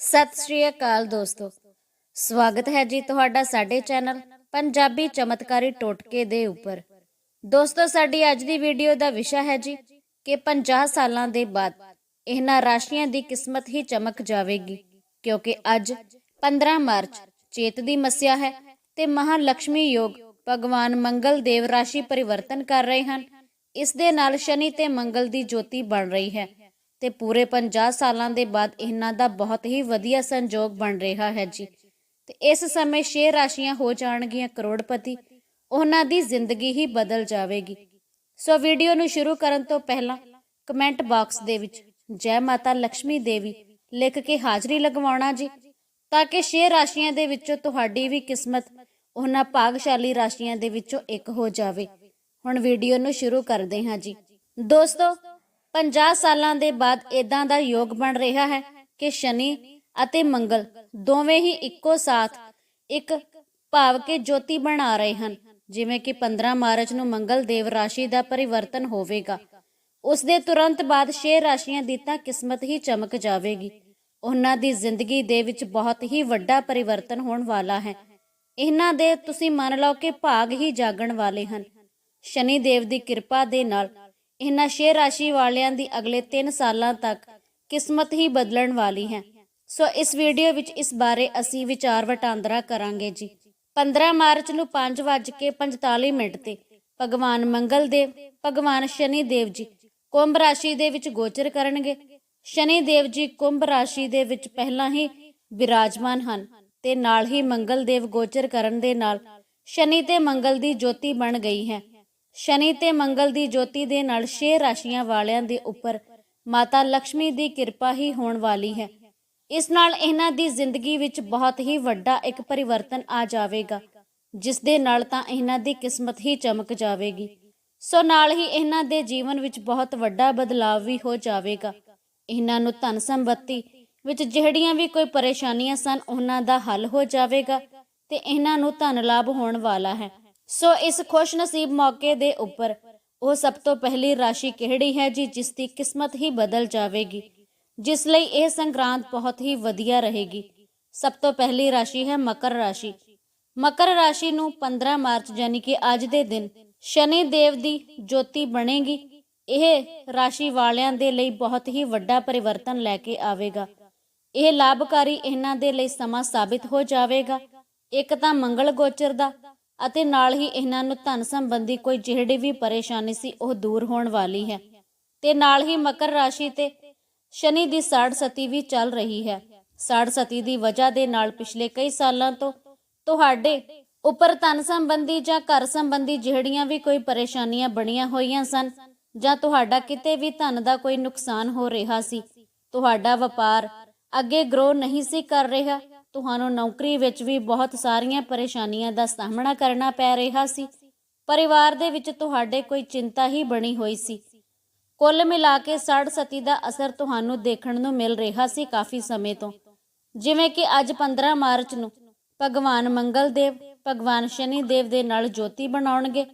ਸਤਿ ਸ਼੍ਰੀ ਅਕਾਲ ਦੋਸਤੋ। ਸਵਾਗਤ ਹੈ ਜੀ ਤੁਹਾਡਾ ਸਾਡੇ ਚੈਨਲ ਪੰਜਾਬੀ ਚਮਤਕਾਰੀ ਟੋਟਕੇ ਦੇ ਉੱਪਰ। ਦੋਸਤੋ, ਸਾਡੀ ਅੱਜ ਦੀ ਵੀਡੀਓ ਦਾ ਵਿਸ਼ਾ ਹੈ ਜੀ ਕਿ 50 ਸਾਲਾਂ ਦੇ ਬਾਅਦ ਇਹਨਾਂ ਰਾਸ਼ੀਆਂ ਦੀ ਕਿਸਮਤ ਹੀ ਚਮਕ ਜਾਵੇਗੀ, ਕਿਉਂਕਿ ਅੱਜ 15 ਮਾਰਚ ਚੇਤ ਦੀ ਮੱਸਿਆ ਹੈ ਤੇ ਮਹਾਲక్ష్ਮੀ ਯੋਗ ਭਗਵਾਨ ਮੰਗਲ ਦੇਵ ਰਾਸ਼ੀ ਪਰਿਵਰਤਨ ਕਰ ਰਹੇ ਹਨ। ਇਸ ਦੇ ਨਾਲ ਸ਼ਨੀ ਤੇ ਮੰਗਲ ਦੀ ਜੋਤੀ ਬਣ ਰਹੀ ਹੈ। ਤੇ ਪੂਰੇ 50 ਸਾਲਾਂ ਦੇ ਬਾਅਦ ਇਹਨਾਂ ਦਾ ਬਹੁਤ ਹੀ ਵਧੀਆ ਸੰਜੋਗ ਬਣ ਰਿਹਾ ਹੈ ਜੀ। ਤੇ ਇਸ ਸਮੇਂ ਛੇ ਰਾਸ਼ੀਆਂ ਹੋ ਜਾਣਗੀਆਂ ਕਰੋੜਪਤੀ। ਉਹਨਾਂ ਦੀ ਜ਼ਿੰਦਗੀ ਹੀ ਬਦਲ ਜਾਵੇਗੀ। ਸੋ ਵੀਡੀਓ ਨੂੰ ਸ਼ੁਰੂ ਕਰਨ ਤੋਂ ਪਹਿਲਾਂ ਕਮੈਂਟ ਬਾਕਸ ਦੇ ਵਿੱਚ, ਜੈ ਮਾਤਾ ਲక్ష్ਮੀ ਦੇਵੀ ਲਿਖ ਕੇ ਹਾਜ਼ਰੀ ਲਗਵਾਉਣਾ ਜੀ, ਤਾਂ ਕਿ ਛੇ ਰਾਸ਼ੀਆਂ ਦੇ ਵਿੱਚੋਂ ਤੁਹਾਡੀ ਵੀ ਕਿਸਮਤ ਉਹਨਾਂ ਭਾਗਸ਼ਾਲੀ ਰਾਸ਼ੀਆਂ ਦੇ ਵਿੱਚੋਂ ਇੱਕ ਹੋ ਜਾਵੇ। ਹੁਣ ਵੀਡੀਓ ਨੂੰ ਸ਼ੁਰੂ ਕਰਦੇ ਹਾਂ ਜੀ। ਦੋਸਤੋ 50 ਸਾਲਾਂ ਦੇ ਬਾਅਦ ਇਦਾਂ ਦਾ ਯੋਗ ਬਣ ਰਿਹਾ ਹੈ ਕਿ ਸ਼ਨੀ ਅਤੇ ਮੰਗਲ ਦੋਵੇਂ ਹੀ ਇੱਕੋ ਸਾਥ, ਇੱਕ ਭਾਵ ਕੇ ਜੋਤੀ ਬਣਾ ਰਹੇ ਹਨ, ਜਿਵੇਂ ਕਿ 15 ਮਾਰਚ ਨੂੰ ਮੰਗਲ ਦੇਵ ਰਾਸ਼ੀ ਦਾ ਪਰਿਵਰਤਨ ਹੋਵੇਗਾ। ਉਸ ਦੇ ਤੁਰੰਤ ਬਾਅਦ ਛੇ ਰਾਸ਼ੀਆਂ ਦੀ ਤਾਂ ਕਿਸਮਤ ਹੀ ਚਮਕ ਜਾਵੇਗੀ। ਉਹਨਾਂ ਦੀ ਜ਼ਿੰਦਗੀ ਦੇ ਵਿੱਚ ਬਹੁਤ ਹੀ ਵੱਡਾ ਪਰਿਵਰਤਨ ਹੋਣ ਵਾਲਾ ਹੈ। ਇਹਨਾਂ ਦੇ ਤੁਸੀਂ ਮੰਨ ਲਓ ਕਿ ਭਾਗ ਹੀ ਜਾਗਣ ਵਾਲੇ ਹਨ। ਸ਼ਨੀ ਦੇਵ ਦੀ ਕਿਰਪਾ ਦੇ ਨਾਲ ਇਹਨਾਂ ਛੇ ਰਾਸ਼ੀ ਵਾਲਿਆਂ ਦੀ ਅਗਲੇ 3 ਸਾਲਾਂ ਤੱਕ ਕਿਸਮਤ ਹੀ ਬਦਲਣ ਵਾਲੀ ਹੈ। ਸੋ ਇਸ ਵੀਡੀਓ ਵਿੱਚ ਇਸ ਬਾਰੇ ਅਸੀਂ ਵਿਚਾਰ ਵਟਾਂਦਰਾ ਕਰਾਂਗੇ ਜੀ। 15 ਮਾਰਚ ਨੂੰ 5:45 ਮਿੰਟ ਤੇ ਭਗਵਾਨ ਮੰਗਲ ਦੇਵ ਭਗਵਾਨ ਸ਼ਨੀ ਦੇਵ ਜੀ ਕੁੰਭ ਰਾਸ਼ੀ ਦੇ ਵਿੱਚ ਗੋਚਰ ਕਰਨਗੇ। ਸ਼ਨੀ ਦੇਵ ਜੀ ਕੁੰਭ ਰਾਸ਼ੀ ਦੇ ਵਿੱਚ ਪਹਿਲਾਂ ਹੀ ਵਿਰਾਜਮਾਨ ਹਨ ਤੇ ਨਾਲ ਹੀ ਮੰਗਲ ਦੇਵ ਗੋਚਰ ਕਰਨ ਦੇ ਨਾਲ ਸ਼ਨੀ ਤੇ ਮੰਗਲ ਦੀ ਜੋਤੀ ਬਣ ਗਈ ਹੈ। ਸ਼ਨੀ ਤੇ ਮੰਗਲ ਦੀ ਜੋਤੀ ਦੇ ਨਾਲ ਛੇ ਰਾਸ਼ੀਆਂ ਵਾਲਿਆਂ ਦੇ ਉੱਪਰ ਮਾਤਾ ਲక్ష్ਮੀ ਦੀ ਕਿਰਪਾ ਹੀ ਹੋਣ ਵਾਲੀ ਹੈ। ਇਸ ਨਾਲ ਇਹਨਾਂ ਦੀ ਜ਼ਿੰਦਗੀ ਵਿੱਚ ਬਹੁਤ ਹੀ ਵੱਡਾ ਇੱਕ ਪਰਿਵਰਤਨ ਆ ਜਾਵੇਗਾ, ਜਿਸ ਦੇ ਨਾਲ ਤਾਂ ਇਹਨਾਂ ਦੀ ਕਿਸਮਤ ਹੀ ਚਮਕ ਜਾਵੇਗੀ। ਸੋ ਨਾਲ ਹੀ ਇਹਨਾਂ ਦੇ ਜੀਵਨ ਵਿੱਚ ਬਹੁਤ ਵੱਡਾ ਬਦਲਾਅ ਵੀ ਹੋ ਜਾਵੇਗਾ। ਇਹਨਾਂ ਨੂੰ ਧਨ ਸੰਪਤੀ ਵਿੱਚ ਜਿਹੜੀਆਂ ਵੀ ਕੋਈ ਪਰੇਸ਼ਾਨੀਆਂ ਸਨ, ਉਹਨਾਂ ਦਾ ਹੱਲ ਹੋ ਜਾਵੇਗਾ ਤੇ ਇਹਨਾਂ ਨੂੰ ਧਨ ਲਾਭ ਹੋਣ ਵਾਲਾ ਹੈ। ਸੋ ਇਸ ਖੁਸ਼ ਨਸੀਬ ਮੌਕੇ ਦੇ ਉੱਪਰ ਉਹ ਸਭ ਤੋਂ ਪਹਿਲੀ ਰਾਸ਼ੀ ਕਿਹੜੀ ਹੈ ਜੀ, ਜਿਸ ਦੀ ਕਿਸਮਤ ਹੀ ਬਦਲ ਜਾਵੇਗੀ, ਜਿਸ ਲਈ ਇਹ ਸੰਗਰਾਂਦ ਬਹੁਤ ਹੀ ਵਧੀਆ ਰਹੇਗੀ। ਸਭ ਤੋਂ ਪਹਿਲੀ ਰਾਸ਼ੀ ਹੈ ਮਕਰ ਰਾਸ਼ੀ। ਮਕਰ ਰਾਸ਼ੀ ਨੂੰ 15 ਮਾਰਚ ਯਾਨੀ ਕਿ ਅੱਜ ਦੇ ਦਿਨ ਸ਼ਨੀ ਦੇਵ ਦੀ ਜੋਤੀ ਬਣੇਗੀ। ਇਹ ਰਾਸ਼ੀ ਵਾਲਿਆਂ ਦੇ ਲਈ ਬਹੁਤ ਹੀ ਵੱਡਾ ਪਰਿਵਰਤਨ ਲੈ ਕੇ ਆਵੇਗਾ। ਇਹ ਲਾਭਕਾਰੀ ਇਹਨਾਂ ਦੇ ਲਈ ਸਮਾਂ ਸਾਬਿਤ ਹੋ ਜਾਵੇਗਾ। ਇੱਕ ਤਾਂ ਮੰਗਲ ਗੋਚਰ ਦਾ ਅਤੇ ਨਾਲ ਹੀ ਇਹਨਾਂ ਨੂੰ ਧਨ ਸੰਬੰਧੀ ਕੋਈ ਜਿਹੜੀ ਵੀ ਪਰੇਸ਼ਾਨੀ ਸੀ ਉਹ ਦੂਰ ਹੋਣ ਵਾਲੀ ਹੈ। ਤੇ ਨਾਲ ਹੀ ਮਕਰ ਰਾਸ਼ੀ ਤੇ ਸ਼ਨੀ ਦੀ ਸਾੜ ਸਤੀ ਵੀ ਚੱਲ ਰਹੀ ਹੈ। ਸਾੜ ਸਤੀ ਦੀ ਵਜ੍ਹਾ ਦੇ ਨਾਲ ਪਿਛਲੇ ਕਈ ਸਾਲਾਂ ਤੋਂ ਤੁਹਾਡੇ ਉੱਪਰ ਧਨ ਸੰਬੰਧੀ ਜਾਂ ਘਰ ਸੰਬੰਧੀ ਜਿਹੜੀਆਂ ਵੀ ਕੋਈ ਪਰੇਸ਼ਾਨੀਆਂ ਬਣੀਆਂ ਹੋਈਆਂ ਸਨ ਜਾਂ ਤੁਹਾਡਾ ਕਿਤੇ ਵੀ ਧਨ ਦਾ ਕੋਈ ਨੁਕਸਾਨ ਹੋ ਰਿਹਾ ਸੀ, ਤੁਹਾਡਾ ਵਪਾਰ ਅੱਗੇ ਗਰੋ ਨਹੀਂ ਸੀ ਕਰ ਰਿਹਾ ਤੁਹਾਨੂੰ ਨੌਕਰੀ ਵਿੱਚ ਵੀ ਬਹੁਤ ਸਾਰੀਆਂ ਪਰੇਸ਼ਾਨੀਆਂ ਦਾ ਸਾਹਮਣਾ ਕਰਨਾ ਪੈ ਰਿਹਾ ਸੀ। ਪਰਿਵਾਰ ਦੇ ਵਿੱਚ ਤੁਹਾਡੇ ਕੋਈ ਚਿੰਤਾ ਹੀ ਬਣੀ ਹੋਈ ਸੀ। ਕੁੱਲ ਮਿਲਾ ਕੇ ਸੜ ਸਤੀ ਦਾ ਅਸਰ ਤੁਹਾਨੂੰ ਦੇਖਣ ਨੂੰ ਮਿਲ ਰਿਹਾ ਸੀ ਕਾਫੀ ਸਮੇਂ ਤੋਂ। ਜਿਵੇਂ ਕਿ ਅੱਜ 15 ਮਾਰਚ ਨੂੰ ਭਗਵਾਨ ਮੰਗਲ ਦੇਵ ਭਗਵਾਨ ਸ਼ਨੀ ਦੇਵ ਦੇ ਨਾਲ ਜੋਤੀ ਬਣਾਉਣਗੇ।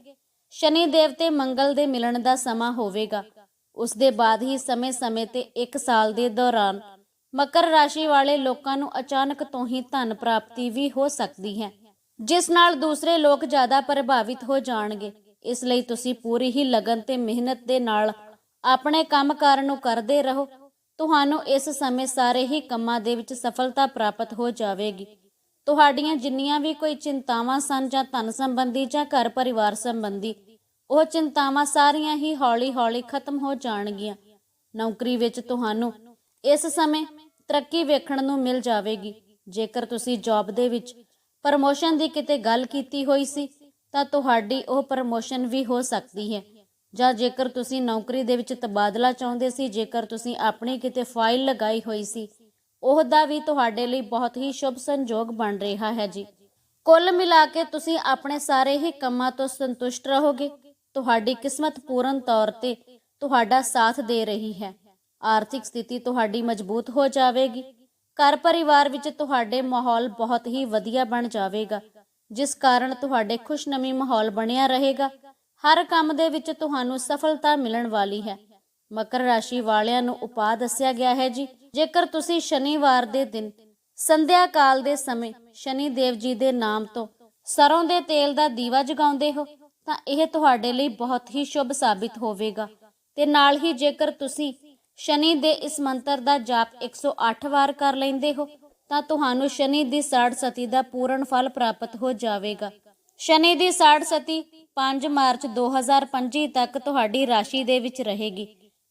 ਸ਼ਨੀ ਦੇਵ ਤੇ ਮੰਗਲ ਦੇ ਮਿਲਣ ਦਾ ਸਮਾਂ ਹੋਵੇਗਾ। ਉਸ ਦੇ ਬਾਅਦ ਹੀ ਸਮੇਂ-ਸਮੇਂ ਤੇ 1 ਸਾਲ ਦੇ ਦੌਰਾਨ ਮਕਰ ਰਾਸ਼ੀ ਵਾਲੇ ਲੋਕਾਂ ਨੂੰ ਅਚਾਨਕ ਤੋਂ ਹੀ ਧਨ ਪ੍ਰਾਪਤੀ ਵੀ ਹੋ ਸਕਦੀ ਹੈ, ਜਿਸ ਨਾਲ ਦੂਸਰੇ ਲੋਕ ਜ਼ਿਆਦਾ ਪ੍ਰਭਾਵਿਤ ਹੋ ਜਾਣਗੇ। ਇਸ ਲਈ ਤੁਸੀਂ ਪੂਰੀ ਹੀ ਲਗਨ ਤੇ ਮਿਹਨਤ ਦੇ ਨਾਲ ਆਪਣੇ ਕੰਮਕਾਰ ਨੂੰ ਕਰਦੇ ਰਹੋ। ਤੁਹਾਨੂੰ ਇਸ ਸਮੇਂ ਸਾਰੇ ਹੀ ਕੰਮਾਂ ਦੇ ਵਿੱਚ ਸਫਲਤਾ ਪ੍ਰਾਪਤ ਹੋ ਜਾਵੇਗੀ। ਤੁਹਾਡੀਆਂ ਜਿੰਨੀਆਂ ਵੀ ਕੋਈ ਚਿੰਤਾਵਾਂ ਸਨ ਜਾਂ ਧਨ ਸੰਬੰਧੀ ਜਾਂ ਘਰ ਪਰਿਵਾਰ ਸੰਬੰਧੀ, ਉਹ ਚਿੰਤਾਵਾਂ ਸਾਰੀਆਂ ਹੀ ਹੌਲੀ-ਹੌਲੀ ਖਤਮ ਹੋ ਜਾਣਗੀਆਂ। ਨੌਕਰੀ ਵਿੱਚ ਤੁਹਾਨੂੰ ਇਸ ਸਮੇਂ ਤਰੱਕੀ ਵੇਖਣ ਨੂੰ ਮਿਲ ਜਾਵੇਗੀ। ਜੇਕਰ ਤੁਸੀਂ ਜੌਬ ਦੇ ਵਿੱਚ ਪ੍ਰਮੋਸ਼ਨ ਦੀ ਕਿਤੇ ਗੱਲ ਕੀਤੀ ਹੋਈ ਸੀ, ਤਾਂ ਤੁਹਾਡੀ ਉਹ ਪ੍ਰਮੋਸ਼ਨ ਵੀ ਹੋ ਸਕਦੀ ਹੈ। ਜਾਂ ਜੇਕਰ ਤੁਸੀਂ ਨੌਕਰੀ ਦੇ ਵਿੱਚ ਤਬਾਦਲਾ ਚਾਹੁੰਦੇ ਸੀ, ਜੇਕਰ ਤੁਸੀਂ ਆਪਣੀ ਕਿਤੇ ਫਾਈਲ ਲਗਾਈ ਹੋਈ ਸੀ, ਉਹਦਾ ਵੀ ਤੁਹਾਡੇ ਲਈ ਬਹੁਤ ਹੀ ਸ਼ੁਭ ਸੰਜੋਗ ਬਣ ਰਿਹਾ ਹੈ ਜੀ। ਕੁੱਲ ਮਿਲਾ ਕੇ ਤੁਸੀਂ ਆਪਣੇ ਸਾਰੇ ਹੀ ਕੰਮਾਂ ਤੋਂ ਸੰਤੁਸ਼ਟ ਰਹੋਗੇ। ਤੁਹਾਡੀ ਕਿਸਮਤ ਪੂਰਨ ਤੌਰ ਤੇ ਤੁਹਾਡਾ ਸਾਥ ਦੇ ਰਹੀ ਹੈ। ਆਰਥਿਕ ਸਥਿਤੀ ਤੁਹਾਡੀ ਮਜ਼ਬੂਤ ਹੋ ਜਾਵੇਗੀ। ਘਰ ਪਰਿਵਾਰ ਵਿੱਚ ਤੁਹਾਡੇ ਮਾਹੌਲ ਬਹੁਤ ਹੀ ਵਧੀਆ ਬਣ ਜਾਵੇਗਾ, ਜਿਸ ਕਾਰਨ ਤੁਹਾਡੇ ਖੁਸ਼ਨਮੀ ਮਾਹੌਲ ਬਣਿਆ ਰਹੇਗਾ। ਹਰ ਕੰਮ ਦੇ ਵਿੱਚ ਤੁਹਾਨੂੰ ਸਫਲਤਾ ਮਿਲਣ ਵਾਲੀ ਹੈ। ਮਕਰ ਰਾਸ਼ੀ ਵਾਲਿਆਂ ਨੂੰ ਉਪਾਅ ਦੱਸਿਆ ਗਿਆ ਹੈ ਜੀ। ਜੇਕਰ ਤੁਸੀਂ ਸ਼ਨੀਵਾਰ ਦੇ ਦਿਨ ਸੰਧਿਆ ਕਾਲ ਦੇ ਸਮੇਂ ਸ਼ਨੀ ਦੇਵ ਜੀ ਦੇ ਨਾਮ ਤੋਂ ਸਰੋਂ ਦੇ ਤੇਲ ਦਾ ਦੀਵਾ ਜਗਾਉਂਦੇ ਹੋ, ਤਾਂ ਇਹ ਤੁਹਾਡੇ ਲਈ ਬਹੁਤ ਹੀ ਸ਼ੁਭ ਸਾਬਿਤ ਹੋਵੇਗਾ। ਤੇ ਨਾਲ ਹੀ ਜੇਕਰ ਤੁਸੀਂ ਸ਼ਨੀ ਦੇ ਇਸ ਮੰਤਰ ਦਾ ਜਾਪ 108 ਵਾਰ ਕਰ ਲੈਂਦੇ ਹੋ, ਤਾਂ ਤੁਹਾਨੂੰ ਸ਼ਨੀ ਦੀ ਸਾੜ ਸਤੀ ਦਾ ਪੂਰਨ ਫਲ ਪ੍ਰਾਪਤ ਹੋ ਜਾਵੇਗਾ। ਸ਼ਨੀ ਦੀ ਸਾੜ ਸਤੀ 5 ਮਾਰਚ 2025 ਤੱਕ ਤੁਹਾਡੀ ਰਾਸ਼ੀ ਦੇ ਵਿੱਚ ਰਹੇਗੀ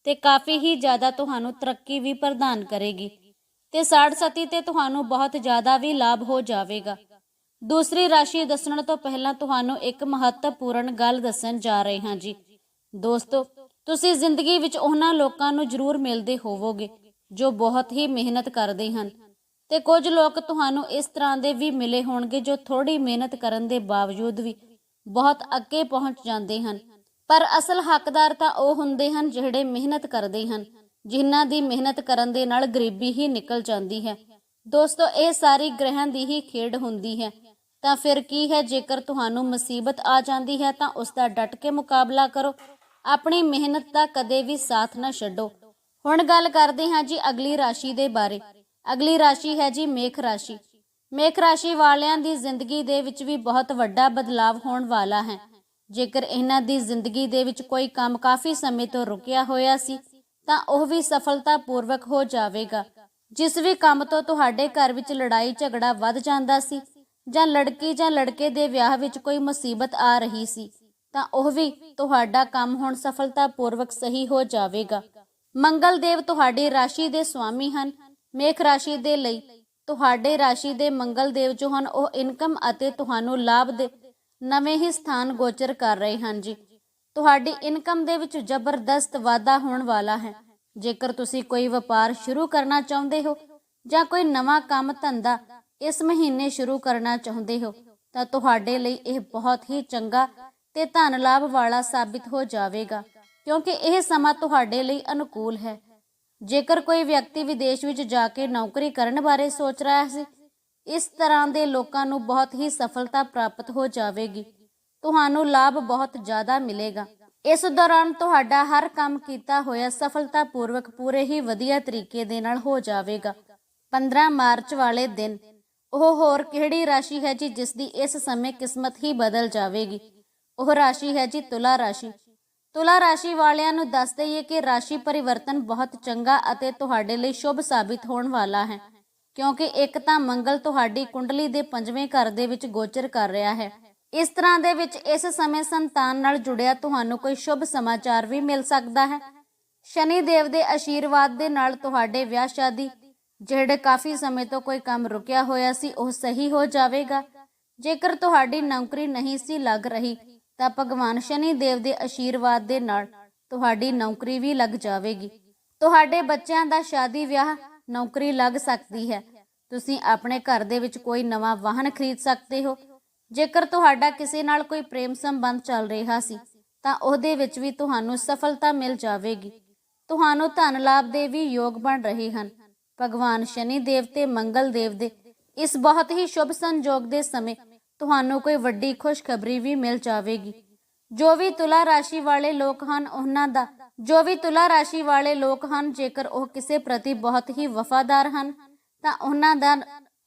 ਤੇ ਕਾਫੀ ਹੀ ਜ਼ਿਆਦਾ ਤੁਹਾਨੂੰ ਤਰੱਕੀ ਵੀ ਪ੍ਰਦਾਨ ਕਰੇਗੀ ਤੇ ਸਾੜ ਸਤੀ ਤੇ ਤੁਹਾਨੂੰ ਬਹੁਤ ਜ਼ਿਆਦਾ ਵੀ ਲਾਭ ਹੋ ਜਾਵੇਗਾ। ਦੂਸਰੀ ਰਾਸ਼ੀ ਦੱਸਣ ਤੋਂ ਪਹਿਲਾਂ ਤੁਹਾਨੂੰ ਇੱਕ ਮਹੱਤਵਪੂਰਨ ਗੱਲ ਦੱਸਣ ਜਾ ਰਹੇ ਹਾਂ ਜੀ। ਦੋਸਤੋ ਤੁਸੀਂ ਜ਼ਿੰਦਗੀ ਵਿੱਚ ਉਹਨਾਂ ਲੋਕਾਂ ਨੂੰ ਜ਼ਰੂਰ ਮਿਲਦੇ ਹੋਵੋਗੇ, ਜੋ ਬਹੁਤ ਹੀ ਮਿਹਨਤ ਕਰਦੇ ਹਨ। ਤੇ ਕੁਝ ਲੋਕ ਤੁਹਾਨੂੰ ਇਸ ਤਰ੍ਹਾਂ ਦੇ ਵੀ ਮਿਲੇ ਹੋਣਗੇ, ਜੋ ਥੋੜੀ ਮਿਹਨਤ ਕਰਨ ਦੇ ਬਾਵਜੂਦ ਵੀ ਬਹੁਤ ਅੱਗੇ ਪਹੁੰਚ ਜਾਂਦੇ ਹਨ। ਪਰ ਅਸਲ ਹੱਕਦਾਰ ਤਾਂ ਉਹ ਹੁੰਦੇ ਹਨ ਜਿਹੜੇ ਮਿਹਨਤ ਕਰਦੇ ਹਨ, ਜਿਨ੍ਹਾਂ ਦੀ ਮਿਹਨਤ ਕਰਨ ਦੇ ਨਾਲ ਗਰੀਬੀ ਹੀ ਨਿਕਲ ਜਾਂਦੀ ਹੈ। ਦੋਸਤੋ, ਇਹ ਸਾਰੀ ਗ੍ਰਹਿਾਂ ਦੀ ਹੀ ਖੇਡ ਹੁੰਦੀ ਹੈ। ਤਾਂ ਫਿਰ ਕੀ ਹੈ, ਜੇਕਰ ਤੁਹਾਨੂੰ ਮੁਸੀਬਤ ਆ ਜਾਂਦੀ ਹੈ ਤਾਂ ਉਸ ਦਾ ਡਟ ਕੇ ਮੁਕਾਬਲਾ ਕਰੋ। ਆਪਣੀ ਮਿਹਨਤ ਦਾ ਕਦੇ ਵੀ ਸਾਥ ਨਾ ਛੱਡੋ। ਹੁਣ ਗੱਲ ਕਰਦੇ ਹਾਂ ਜੀ ਅਗਲੀ ਰਾਸ਼ੀ ਦੇ ਬਾਰੇ। ਅਗਲੀ ਰਾਸ਼ੀ ਹੈ ਜੀ ਮੇਖ ਰਾਸ਼ੀ। ਮੇਖ ਰਾਸ਼ੀ ਵਾਲਿਆਂ ਦੀ ਜ਼ਿੰਦਗੀ ਦੇ ਵਿੱਚ ਵੀ ਬਹੁਤ ਵੱਡਾ ਬਦਲਾਵ ਹੋਣ ਵਾਲਾ ਹੈ। ਜੇਕਰ ਇਹਨਾਂ ਦੀ ਜ਼ਿੰਦਗੀ ਦੇ ਵਿੱਚ ਕੋਈ ਕੰਮ ਕਾਫੀ ਸਮੇਂ ਤੋਂ ਰੁਕਿਆ ਹੋਇਆ ਸੀ, ਤਾਂ ਉਹ ਵੀ ਸਫਲਤਾਪੂਰਵਕ ਹੋ ਜਾਵੇਗਾ। ਜਿਸ ਵੀ ਕੰਮ ਤੋਂ ਤੁਹਾਡੇ ਘਰ ਵਿੱਚ ਲੜਾਈ ਝਗੜਾ ਵੱਧ ਜਾਂਦਾ ਸੀ ਜਾਂ ਲੜਕੀ ਜਾਂ ਲੜਕੇ ਦੇ ਵਿਆਹ ਵਿੱਚ ਕੋਈ ਮੁਸੀਬਤ ਆ ਰਹੀ ਸੀ ਤਾਂ ਉਹ ਵੀ ਤੁਹਾਡਾ ਕੰਮ ਹੁਣ ਸਫਲਤਾਪੂਰਵਕ ਸਹੀ ਹੋ ਜਾਵੇਗਾ। ਮੰਗਲ ਦੇਵ ਤੁਹਾਡੀ ਰਾਸ਼ੀ ਦੇ ਸਵਾਮੀ ਹਨ। ਮੇਖ ਰਾਸ਼ੀ ਦੇ ਲਈ ਤੁਹਾਡੇ ਰਾਸ਼ੀ ਦੇ ਮੰਗਲ ਦੇਵ ਜੋ ਹਨ, ਉਹ ਇਨਕਮ ਅਤੇ ਤੁਹਾਨੂੰ ਲਾਭ ਦੇ ਨਵੇਂ ਹੀ ਸਥਾਨ ਗੋਚਰ ਕਰ ਰਹੇ ਹਨ ਜੀ। ਤੁਹਾਡੀ ਇਨਕਮ ਦੇ ਵਿੱਚ ਜ਼ਬਰਦਸਤ ਵਾਧਾ ਹੋਣ ਵਾਲਾ ਹੈ। ਜੇਕਰ ਤੁਸੀਂ ਕੋਈ ਵਪਾਰ ਸ਼ੁਰੂ ਕਰਨਾ ਚਾਹੁੰਦੇ ਹੋ ਜਾਂ ਕੋਈ ਨਵਾਂ ਕੰਮ ਧੰਦਾ ਇਸ ਮਹੀਨੇ ਸ਼ੁਰੂ ਕਰਨਾ ਚਾਹੁੰਦੇ ਹੋ, ਤਾਂ ਤੁਹਾਡੇ ਲਈ ਇਹ ਬਹੁਤ ਹੀ ਚੰਗਾ ਤੇ ਧਨ ਲਾਭ ਵਾਲਾ ਸਾਬਿਤ ਹੋ ਜਾਵੇਗਾ, ਕਿਉਂਕਿ ਇਹ ਸਮਾਂ ਤੁਹਾਡੇ ਲਈ ਅਨੁਕੂਲ ਹੈ। ਜੇਕਰ ਕੋਈ ਵਿਅਕਤੀ ਵਿਦੇਸ਼ ਵਿੱਚ ਜਾ ਕੇ ਨੌਕਰੀ ਕਰਨ ਬਾਰੇ ਸੋਚ ਰਿਹਾ ਸੀ ਇਸ ਤਰ੍ਹਾਂ ਦੇ ਲੋਕਾਂ ਨੂੰ ਬਹੁਤ ਹੀ ਸਫਲਤਾ ਪ੍ਰਾਪਤ ਹੋ ਜਾਵੇਗੀ। ਤੁਹਾਨੂੰ ਲਾਭ ਬਹੁਤ ਜ਼ਿਆਦਾ ਮਿਲੇਗਾ। ਇਸ ਦੌਰਾਨ ਤੁਹਾਡਾ ਹਰ ਕੰਮ ਕੀਤਾ ਹੋਇਆ ਸਫਲਤਾਪੂਰਵਕ ਪੂਰੇ ਹੀ ਵਧੀਆ ਤਰੀਕੇ ਦੇ ਨਾਲ ਹੋ ਜਾਵੇਗਾ। 15 ਮਾਰਚ ਵਾਲੇ ਦਿਨ, ਉਹ ਹੋਰ ਕਿਹੜੀ ਰਾਸ਼ੀ ਹੈ ਜੀ, ਜਿਸ ਦੀ ਇਸ ਸਮੇਂ ਕਿਸਮਤ ਹੀ ਬਦਲ ਜਾਵੇਗੀ? ਉਹ ਰਾਸ਼ੀ ਹੈ ਜੀ ਤੁਲਾ ਰਾਸ਼ੀ। ਤੁਲਾ ਰਾਸ਼ੀ ਵਾਲਿਆਂ ਨੂੰ ਦੱਸ ਦਈਏ ਕਿ ਰਾਸ਼ੀ ਪਰਿਵਰਤਨ ਬਹੁਤ ਚੰਗਾ ਅਤੇ ਤੁਹਾਡੇ ਲਈ ਸ਼ੁਭ ਸਾਬਿਤ ਹੋਣ ਵਾਲਾ ਹੈ, ਕਿਉਂਕਿ ਇੱਕ ਤਾਂ ਮੰਗਲ ਤੁਹਾਡੀ ਕੁੰਡਲੀ ਦੇ ਪੰਜਵੇਂ ਘਰ ਦੇ ਵਿੱਚ ਗੋਚਰ ਕਰ ਰਿਹਾ ਹੈ। ਇਸ ਤਰ੍ਹਾਂ ਦੇ ਵਿੱਚ ਇਸ ਸਮੇਂ ਸੰਤਾਨ ਨਾਲ ਜੁੜਿਆ ਤੁਹਾਨੂੰ ਕੋਈ ਸ਼ੁਭ ਸਮਾਚਾਰ ਵੀ ਮਿਲ ਸਕਦਾ ਹੈ। ਸ਼ਨੀ ਦੇਵ ਦੇ ਆਸ਼ੀਰਵਾਦ ਦੇ ਨਾਲ ਤੁਹਾਡੇ ਵਿਆਹ ਸ਼ਾਦੀ, ਜਿਹੜੇ ਕਾਫੀ ਸਮੇਂ ਤੋਂ ਕੋਈ ਕੰਮ ਰੁਕਿਆ ਹੋਇਆ ਸੀ, ਉਹ ਸਹੀ ਹੋ ਜਾਵੇਗਾ। ਜੇਕਰ ਤੁਹਾਡੀ ਨੌਕਰੀ ਨਹੀਂ ਸੀ ਲੱਗ ਰਹੀ ਤਾਂ ਭਗਵਾਨ ਸ਼ਨੀ ਦੇਵ ਦੇ ਆਸ਼ੀਰਵਾਦ ਦੇ ਨਾਲ ਤੁਹਾਡੀ ਨੌਕਰੀ ਵੀ ਲੱਗ ਜਾਵੇਗੀ। ਤੁਹਾਡੇ ਬੱਚਿਆਂ ਦਾ ਸ਼ਾਦੀ ਵਿਆਹ ਨੌਕਰੀ ਲੱਗ ਸਕਦੀ ਹੈ। ਤੁਸੀਂ ਆਪਣੇ ਘਰ ਦੇ ਵਿੱਚ ਕੋਈ ਨਵਾਂ ਵਾਹਨ ਖਰੀਦ ਸਕਦੇ ਹੋ। ਜੇਕਰ ਤੁਹਾਡਾ ਕਿਸੇ ਨਾਲ ਕੋਈ ਪ੍ਰੇਮ ਸੰਬੰਧ ਚੱਲ ਰਿਹਾ ਸੀ, ਤਾਂ ਉਹਦੇ ਵਿੱਚ ਵੀ ਤੁਹਾਨੂੰ ਸਫਲਤਾ ਮਿਲ ਜਾਵੇਗੀ। ਤੁਹਾਨੂੰ ਧਨ ਲਾਭ ਦੇ ਵੀ ਯੋਗ ਬਣ ਰਹੇ ਹਨ। ਭਗਵਾਨ ਸ਼ਨੀ ਦੇਵ ਤੇ ਮੰਗਲ ਦੇਵ ਦੇ ਇਸ ਬਹੁਤ ਹੀ ਸ਼ੁਭ ਸੰਜੋਗ ਦੇ ਸਮੇਂ ਤੁਹਾਨੂੰ ਕੋਈ ਵੱਡੀ ਖੁਸ਼ਖਬਰੀ ਵੀ ਮਿਲ ਜਾਵੇਗੀ। ਜੋ ਵੀ ਤੁਲਾ ਰਾਸ਼ੀ ਵਾਲੇ ਲੋਕ ਹਨ, ਉਹਨਾਂ ਦਾ ਜੋ ਵੀ ਤੁਲਾ ਰਾਸ਼ੀ ਵਾਲੇ ਲੋਕ ਹਨ, ਜੇਕਰ ਉਹ ਕਿਸੇ ਪ੍ਰਤੀ ਬਹੁਤ ਹੀ ਵਫਾਦਾਰ ਹਨ, ਤਾਂ ਉਹਨਾਂ ਦਾ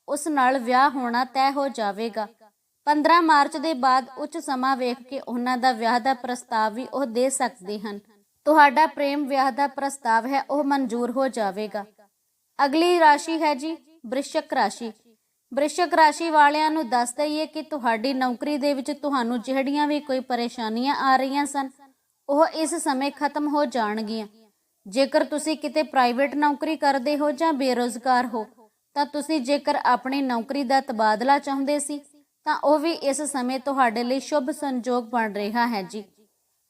ਉਸ ਨਾਲ ਵਿਆਹ ਹੋਣਾ ਤੈਅ ਹੋ ਜਾਵੇਗਾ। 15 ਮਾਰਚ ਦੇ ਬਾਅਦ ਉੱਚ ਸਮਾਂ ਵੇਖ ਕੇ ਉਹਨਾਂ ਦਾ ਵਿਆਹ ਦਾ ਪ੍ਰਸਤਾਵ ਵੀ ਉਹ ਦੇ ਸਕਦੇ ਹਨ। ਤੁਹਾਡਾ ਪ੍ਰੇਮ ਵਿਆਹ ਦਾ ਪ੍ਰਸਤਾਵ ਹੈ, ਉਹ ਮਨਜ਼ੂਰ ਹੋ ਜਾਵੇਗਾ। ਅਗਲੀ ਰਾਸ਼ੀ ਹੈ ਜੀ, ਬ੍ਰਿਸ਼ਕ ਰਾਸ਼ੀ। ਬ੍ਰਿਸ਼ਕ ਰਾਸ਼ੀ ਵਾਲਿਆਂ ਨੂੰ ਦੱਸ ਦਈਏ ਕਿ ਤੁਹਾਡੀ ਨੌਕਰੀ ਦੇ ਵਿੱਚ ਤੁਹਾਨੂੰ ਜਿਹੜੀਆਂ ਵੀ ਕੋਈ ਪਰੇਸ਼ਾਨੀਆਂ ਆ ਰਹੀਆਂ ਸਨ, ਉਹ ਇਸ ਸਮੇਂ ਖਤਮ ਹੋ ਜਾਣਗੀਆਂ। ਜੇਕਰ ਤੁਸੀਂ ਕਿਤੇ ਪ੍ਰਾਈਵੇਟ ਨੌਕਰੀ ਕਰਦੇ ਹੋ ਜਾਂ ਬੇਰੋਜ਼ਗਾਰ ਹੋ, ਤਾਂ ਤੁਸੀਂ ਜੇਕਰ ਆਪਣੀ ਨੌਕਰੀ ਦਾ ਤਬਾਦਲਾ ਚਾਹੁੰਦੇ ਸੀ, ਤਾਂ ਉਹ ਵੀ ਇਸ ਸਮੇਂ ਤੁਹਾਡੇ ਲਈ ਸ਼ੁਭ ਸੰਜੋਗ ਬਣ ਰਿਹਾ ਹੈ ਜੀ।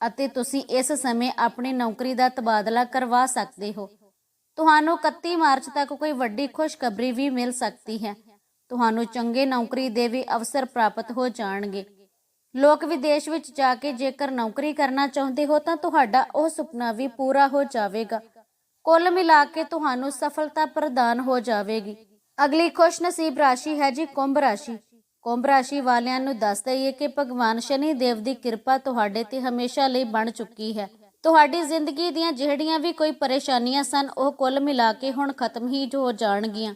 ਅਤੇ ਤੁਸੀਂ ਇਸ ਸਮੇਂ ਆਪਣੀ ਨੌਕਰੀ ਦਾ ਤਬਾਦਲਾ ਕਰਵਾ ਸਕਦੇ ਹੋ। ਤੁਹਾਨੂੰ 31 ਮਾਰਚ ਤੱਕ ਕੋਈ ਵੱਡੀ ਖੁਸ਼ਖਬਰੀ ਵੀ ਮਿਲ ਸਕਦੀ ਹੈ। ਤੁਹਾਨੂੰ ਚੰਗੇ ਨੌਕਰੀ ਦੇ ਵੀ ਅਵਸਰ ਪ੍ਰਾਪਤ ਹੋ ਜਾਣਗੇ। ਲੋਕ ਵਿਦੇਸ਼ ਵਿੱਚ ਜਾ ਕੇ ਜੇਕਰ ਨੌਕਰੀ ਕਰਨਾ ਚਾਹੁੰਦੇ ਹੋ ਤਾਂ ਤੁਹਾਡਾ ਉਹ ਸੁਪਨਾ ਵੀ ਪੂਰਾ ਹੋ ਜਾਵੇਗਾ। ਕੁੱਲ ਮਿਲਾ ਕੇ ਤੁਹਾਨੂੰ ਸਫਲਤਾ ਪ੍ਰਦਾਨ ਹੋ ਜਾਵੇਗੀ। ਅਗਲੀ ਖੁਸ਼ਨਸੀਬ ਰਾਸ਼ੀ ਹੈ ਜੀ ਕੁੰਭ ਰਾਸ਼ੀ। ਕੁੰਭ ਰਾਸ਼ੀ ਵਾਲਿਆਂ ਨੂੰ ਦੱਸ ਦਈਏ ਕਿ ਭਗਵਾਨ ਸ਼ਨੀ ਦੇਵ ਦੀ ਕਿਰਪਾ ਤੁਹਾਡੇ ਤੇ ਹਮੇਸ਼ਾ ਲਈ ਬਣ ਚੁੱਕੀ ਹੈ। ਤੁਹਾਡੀ ਜ਼ਿੰਦਗੀ ਦੀਆਂ ਜਿਹੜੀਆਂ ਵੀ ਕੋਈ ਪਰੇਸ਼ਾਨੀਆਂ ਸਨ, ਉਹ ਕੁੱਲ ਮਿਲਾ ਕੇ ਹੁਣ ਖਤਮ ਹੀ ਹੋ ਜਾਣਗੀਆਂ।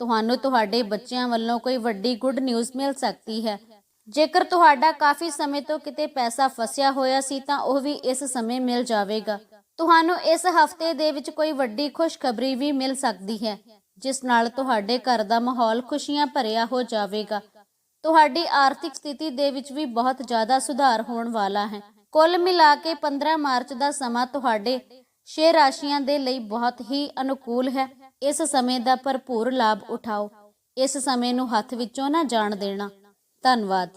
ਤੁਹਾਨੂੰ ਤੁਹਾਡੇ ਬੱਚਿਆਂ ਵੱਲੋਂ ਕੋਈ ਵੱਡੀ ਗੁੱਡ ਨਿਊਜ਼ ਮਿਲ ਸਕਦੀ ਹੈ। ਜੇਕਰ ਤੁਹਾਡਾ ਕਾਫੀ ਸਮੇਂ ਤੋਂ ਕਿਤੇ ਪੈਸਾ ਫਸਿਆ ਹੋਇਆ ਸੀ ਤਾਂ ਉਹ ਵੀ ਇਸ ਸਮੇਂ ਮਿਲ ਜਾਵੇਗਾ। ਤੁਹਾਨੂੰ ਇਸ ਹਫ਼ਤੇ ਦੇ ਵਿੱਚ ਕੋਈ ਵੱਡੀ ਖੁਸ਼ਖਬਰੀ ਵੀ ਮਿਲ ਸਕਦੀ ਹੈ, ਜਿਸ ਨਾਲ ਤੁਹਾਡੇ ਘਰ ਦਾ ਮਾਹੌਲ ਖੁਸ਼ੀਆਂ ਭਰਿਆ ਹੋ ਜਾਵੇਗਾ। ਤੁਹਾਡੀ ਆਰਥਿਕ ਸਥਿਤੀ ਦੇ ਵਿੱਚ ਵੀ ਬਹੁਤ ਜ਼ਿਆਦਾ ਸੁਧਾਰ ਹੋਣ ਵਾਲਾ ਹੈ। ਕੁੱਲ ਮਿਲਾ ਕੇ 15 ਮਾਰਚ ਦਾ ਸਮਾਂ ਤੁਹਾਡੇ ਛੇ ਰਾਸ਼ੀਆਂ ਦੇ ਲਈ ਬਹੁਤ ਹੀ ਅਨੁਕੂਲ ਹੈ। ਇਸ ਸਮੇਂ ਦਾ ਭਰਪੂਰ ਲਾਭ ਉਠਾਓ। ਇਸ ਸਮੇਂ ਨੂੰ ਹੱਥ ਵਿੱਚੋਂ ਨਾ ਜਾਣ ਦੇਣਾ। ਧੰਨਵਾਦ।